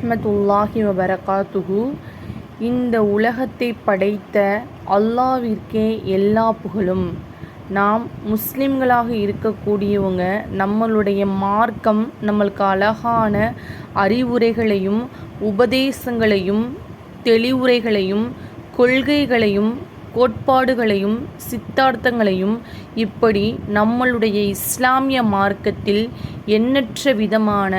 வரஹ்மத்துல்லாஹி வபரகாத்துஹு. இந்த உலகத்தை படைத்த அல்லாவிற்கே எல்லா புகழும். நாம் முஸ்லிம்களாக இருக்கக்கூடியவங்க நம்மளுடைய மார்க்கம் நம்மளுக்கு அழகான அறிவுரைகளையும் உபதேசங்களையும் தெளிவுரைகளையும் கொள்கைகளையும் கோட்பாடுகளையும் சித்தார்த்தங்களையும் இப்படி நம்மளுடைய இஸ்லாமிய மார்க்கத்தில் எண்ணற்ற விதமான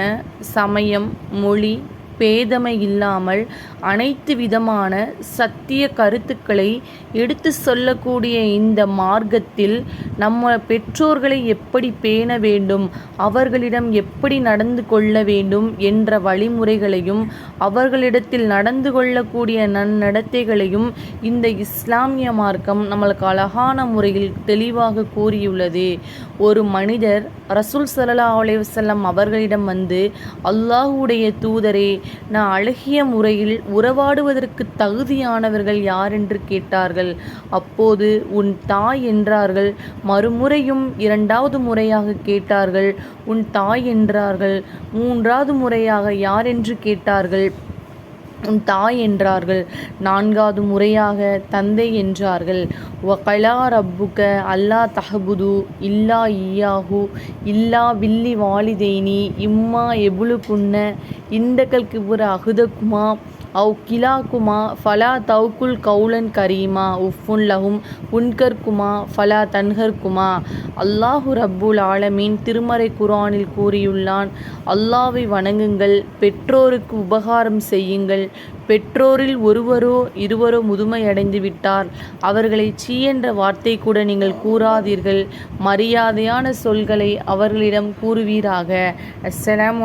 சமயம் மொழி பேதமை இல்லாமல் அனைத்து விதமான சத்திய கருத்துக்களை எடுத்து சொல்லக்கூடிய இந்த மார்க்கத்தில் நம்ம பெற்றோர்களை எப்படி பேண வேண்டும் அவர்களிடம் எப்படி நடந்து கொள்ள வேண்டும் என்ற வழிமுறைகளையும் அவர்களிடத்தில் நடந்து கொள்ளக்கூடிய நன்னடத்தைகளையும் இந்த இஸ்லாமிய மார்க்கம் நம்மளுக்கு அழகான முறையில் தெளிவாக கூறியுள்ளது. ஒரு மனிதர் ரசூல் சல்லா அலைவசல்லம் அவர்களிடம் வந்து அல்லாஹுடைய தூதரே நான் அழகிய முறையில் உறவாடுவதற்கு தகுதியானவர்கள் யார் என்று கேட்டார்கள்? அப்போது உன் தாய் என்றார்கள். மறுமுறையும் இரண்டாவது முறையாக கேட்டார்கள். உன் தாய் என்றார்கள். மூன்றாவது முறையாக யார் என்று கேட்டார்கள்? தாய் என்றார்கள். நான்காவது முறையாக தந்தை என்றார்கள். வகலா ரப்புக்க அல்லா தஹபுது இல்லா ஈயாஹு இல்லா வில்லி வாலிதைனி இம்மா எபுலு குன்ன இந்தகல் கிபுர அகுதக்குமா அவு கிலாக்குமா ஃபலா தவுக்குல் கவுலன் கரீமா உஃபுன் லஹும் உன்கர்குமா ஃபலா தன்ஹர்குமா அல்லாஹு ரப்புல் ஆலமீன் திருமறை குரானில் கூறியுள்ளான் அல்லாவை வணங்குங்கள் பெற்றோருக்கு உபகாரம் செய்யுங்கள். பெற்றோரில் ஒருவரோ இருவரோ முதுமையடைந்து விட்டார். அவர்களை சீ என்ற வார்த்தை கூட நீங்கள் கூறாதீர்கள். மரியாதையான சொல்களை அவர்களிடம் கூறுவீராக. அஸ்ஸலாம்